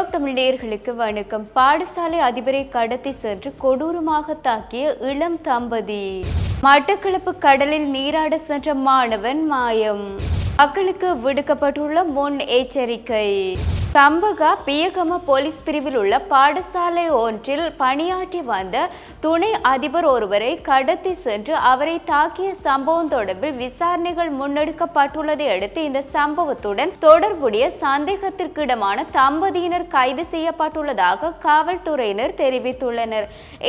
Hello நேயர்களுக்கு வணக்கம். பாடசாலை அதிபரை கடத்தி சென்று கொடூரமாக தாக்கிய இளம் தம்பதி. மட்டக்களப்பு கடலில் நீராட சென்ற மாணவன் மாயம். மக்களுக்கு விடுக்கப்பட்டுள்ள முன் எச்சரிக்கை. சம்பகா பியகம போலீஸ் பிரிவில் உள்ள பாடசாலை ஒன்றில் பணியாற்றி வந்த துணை அதிபர் ஒருவரை கடத்தி சென்று அவரை தாக்கிய சம்பவம் தொடர்பில் விசாரணைகள் முன்னெடுக்கப்பட்டுள்ளதை அடுத்து இந்த சம்பவத்துடன் தொடர்புடைய சந்தேகத்திற்கிடமான தம்பதியினர் கைது செய்யப்பட்டுள்ளதாக காவல்துறையினர் தெரிவித்துள்ளனர்.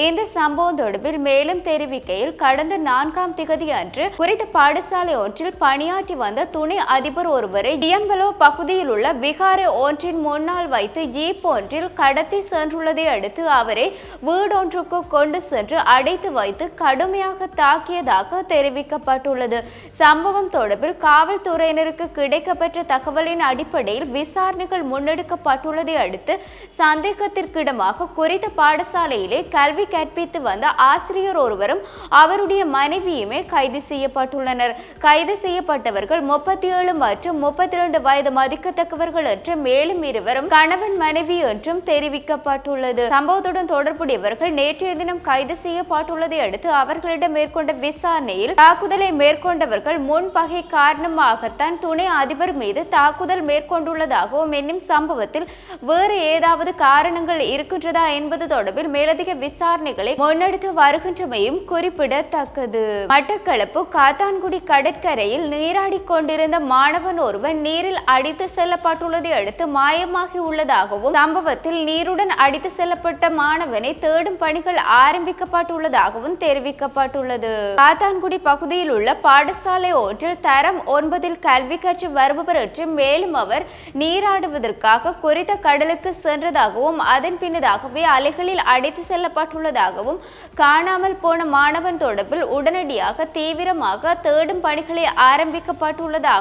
இந்த சம்பவம் தொடர்பில் மேலும் தெரிவிக்கையில் கடந்த நான்காம் திகதி அன்று குறித்த பாடசாலை ஒன்றில் பணியாற்றி வந்த துணை அதிபர் ஒருவரை டியம்பலோ பகுதியில் உள்ள விகார ஒன்றின் முன்னால் வைத்து ஜீப் ஒன்றில் கடத்தி சென்றுள்ளதை அடுத்து அவரை வீடொன்றுக்கு கொண்டு சென்று அடைத்து வைத்து கடுமையாக தாக்கியதாக தெரிவிக்கப்பட்டுள்ளது. சம்பவம் தொடர்பில் காவல்துறையினருக்கு கிடைக்கப்பெற்ற தகவலின் அடிப்படையில் விசாரணைகள் முன்னெடுக்கப்பட்டுள்ளதை அடுத்து சந்தேகத்திற்கிடமாக குறித்த பாடசாலையிலே கல்வி கற்பித்து வந்த ஆசிரியர் ஒருவரும் அவருடைய மனைவியுமே கைது செய்யப்பட்டுள்ளனர். கைது செய்யப்பட்டவர்கள் முப்பத்தி ஏழு மற்றும் முப்பத்தி இரண்டு வயது மதிக்கத்தக்கவர்கள் என்று மேலும் இருவரும் கணவன் மனைவி என்றும் தெரிவிக்கப்பட்டுள்ளது. சம்பவத்துடன் தொடர்புடையவர்கள் நேற்றைய தினம் கைது செய்யப்பட்டுள்ளதை அடுத்து அவர்களிடம் மேற்கொண்ட விசாரணையில் தாக்குதலை மேற்கொண்டவர்கள் முன் பகை காரணமாகத்தான் துணை அதிபர் மீது தாக்குதல் மேற்கொண்டுள்ளதாகவும் என்னும் சம்பவத்தில் வேறு ஏதாவது காரணங்கள் இருக்கின்றதா என்பது தொடர்பில் மேலதிக விசாரணைகளை முன்னெடுத்து வருகின்றமையும் குறிப்பிடத்தக்கது. மட்டக்களப்பு காத்தான்குடி கடற்கரையில் நீராடி கொண்டிருந்த மாணவன் ஒருவன் நீரில் அடித்து செல்லப்பட்டுள்ளதை அடுத்து மாயமாகி உள்ளதாகவும் சம்பவத்தில் நீருடன் அடித்து செல்லப்பட்ட மாணவனை தேடும் பணிகள் ஆரம்பிக்கப்பட்டுள்ளதாகவும் தெரிவிக்கப்பட்டுள்ளது. காத்தான்குடி பகுதியில் உள்ள பாடசாலை ஒன்றில் தரம் ஒன்பதில் கல்வி கற்று வருபவர் என்று மேலும் அவர் நீராடுவதற்காக குறித்த கடலுக்கு சென்றதாகவும் அதன் பின்னதாகவே அலைகளில் அடித்து செல்லப்பட்டுள்ளதாகவும் காணாமல் போன மாணவன் தொடர்பில் உடனடியாக தீவிரமாக தேடும் பணிகளை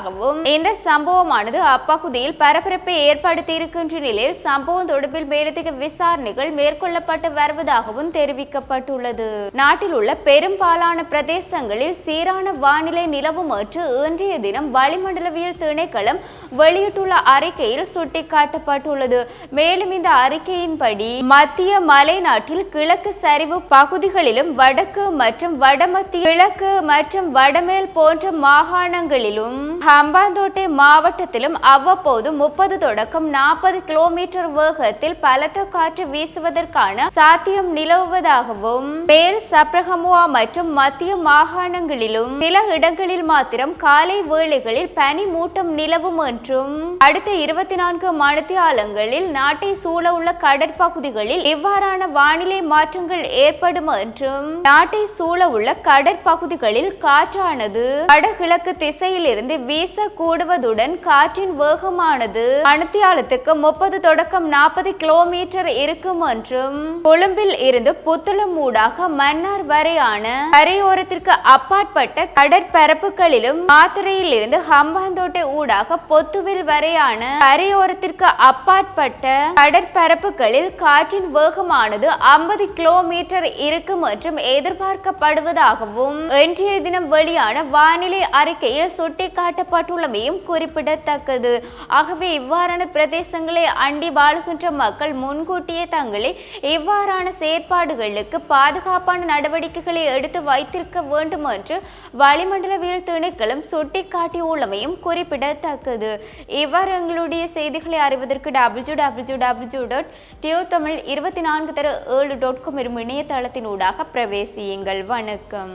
ஆரம்பிக்கப்பட்டுள்ளதாகவும் இந்த சம்பவமானது அப்பகுதியில் பரபரப்பை ஏற்படுத்தி இருக்கின்ற நிலையில் சம்பவம் தொடர்பில் மேலதிக விசாரணைகள் மேற்கொள்ளப்பட்டு வருவதாகவும் தெரிவிக்கப்பட்டுள்ளது. நாட்டில் உள்ள பெரும்பாலான பிரதேசங்களில் சீரான வானிலை நிலவும் என்று இன்றைய தினம் வளிமண்டலவியல் திணைக்களம் வெளியிட்டுள்ள அறிக்கையில் சுட்டிக்காட்டப்பட்டுள்ளது. மேலும் இந்த அறிக்கையின்படி மத்திய மலைநாட்டில் கிழக்கு சரிவு பகுதிகளிலும் வடக்கு மற்றும் வடமத்திய கிழக்கு மற்றும் வடமேல் போன்ற மாகாணங்களிலும் ஹம்பாந்தோட்டை மாவட்டத்திலும் அவ்வப்போது முப்பது தொடக்கம் நாற்பது கிலோமீட்டர் வேகத்தில் பலத்த காற்று வீசுவதற்கான சாத்தியம் நிலவுவதாகவும் மேல் சப்ரகமுவா மற்றும் மத்திய மாகாணங்களிலும் சில இடங்களில் மாத்திரம் காலை வேளைகளில் பனி மூட்டம் நிலவும் என்றும் அடுத்த இருபத்தி நான்கு மணித்தியாலங்களில் நாட்டை சூழ உள்ள கடற்பகுதிகளில் இவ்வாறான வானிலை மாற்றங்கள் ஏற்படும் என்றும் நாட்டை சூழ உள்ள கடற்பகுதிகளில் காற்றானது வடகிழக்கு திசையிலிருந்து வீசக்கூடுவதுடன் காற்றின் வேகமானது மணித்தியாலத்துக்கு முப்பது தொடக்கம் நாற்பது கிலோமீட்டர் இருக்கும் என்றும் கொழும்பில் இருந்து புத்தளம் ஊடாக மன்னார் வரையான கரையோரத்திற்கு அப்பாற்பட்ட கடற்பரப்புகளிலும் மாத்திரையில் இருந்து ஹம்பாந்தோட்டை ஊடாக பொத்துவில் வரையான கரையோரத்திற்கு அப்பாற்பட்ட கடற்பரப்புகளில் காற்றின் வேகமானது ஐம்பது கிலோமீட்டர் இருக்கும் என்றும் எதிர்பார்க்கப்படுவதாகவும் இன்றைய தினம் வெளியான வானிலை அறிக்கையில் சுட்டிக்காட்ட ஏற்பட்டுள்ளமையும் குறிப்பிடத்தக்கது. ஆகவே இவ்வாறான பிரதேசங்களை அண்டி வாழ்கின்ற மக்கள் முன்கூட்டியே தங்களை இவ்வாறான செயற்பாடுகளுக்கு பாதுகாப்பான நடவடிக்கைகளை எடுத்து வைத்திருக்க வேண்டும் என்று வளிமண்டலவியல் திணைக்களம் சுட்டிக்காட்டியுள்ளமையும் குறிப்பிடத்தக்கது. இவ்வாறு எங்களுடைய செய்திகளை அறிவதற்கு டபிள்யூ டபிள்யூ டபிள்யூ டாட் டியோ தமிழ் இருபத்தி நான்கு தர ஏழு டாட் காம் எனும் இணையதளத்தினூடாக பிரவேசியுங்கள். வணக்கம்.